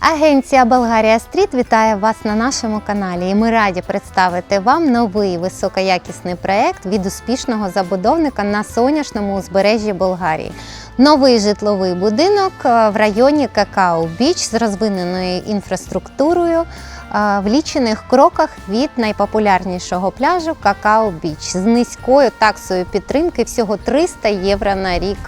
Агенція Болгарія Стріт вітає вас на нашому каналі. І ми раді представити вам новий високоякісний проект від успішного забудовника на сонячному узбережжі Болгарії. Новий житловий будинок е, в районі Какао Біч з розвиненою інфраструктурою. е, В лічених кроках від найпопулярнішого пляжу Какао Біч з низькою таксою підтримки всього 300 євро на рік.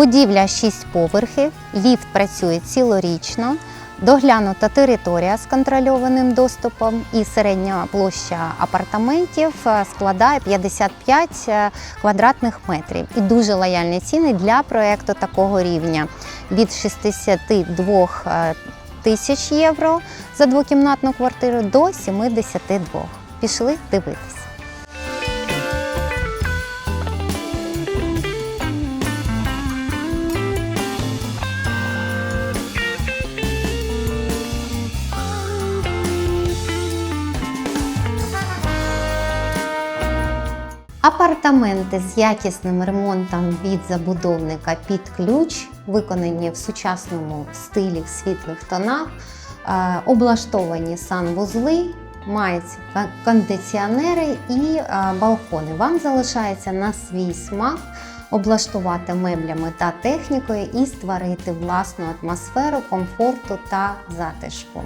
Будівля 6 поверхів, ліфт працює цілорічно, доглянута територія з контрольованим доступом і середня площа апартаментів е, складає 55 е, квадратних метрів. І дуже лояльні ціни для проєкту такого рівня від 62 е, тисяч євро за двокімнатну квартиру до 72. Пішли дивитись. Апартаменти з якісним ремонтом від забудовника під ключ, виконані в сучасному стилі в світлих тонах, е, облаштовані санвузли, мають кондиціонери і е, балкони. Вам залишається на свій смак облаштувати меблями та технікою і створити власну атмосферу комфорту та затишку.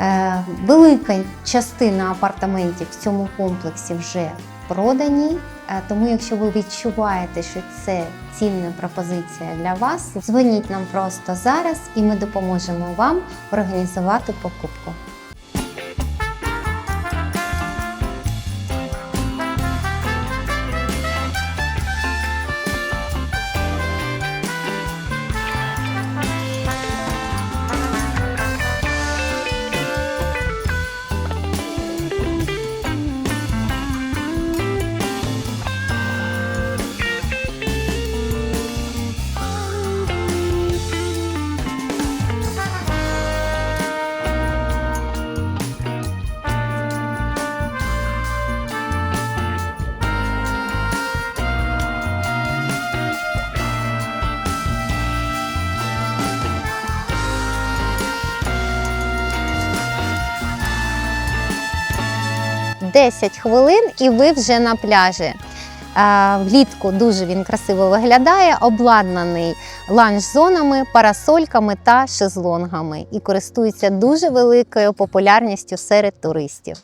Е, Велика частина апартаментів в цьому комплексі вже продані. Е, Тому, якщо ви відчуваєте, що це цінна пропозиція для вас, дзвоніть нам просто зараз, і ми допоможемо вам організувати покупку. – 10 хвилин і ви вже на пляжі. Е, Влітку дуже він красиво виглядає, обладнаний ланч-зонами, парасольками та шезлонгами і користується дуже великою популярністю серед туристів.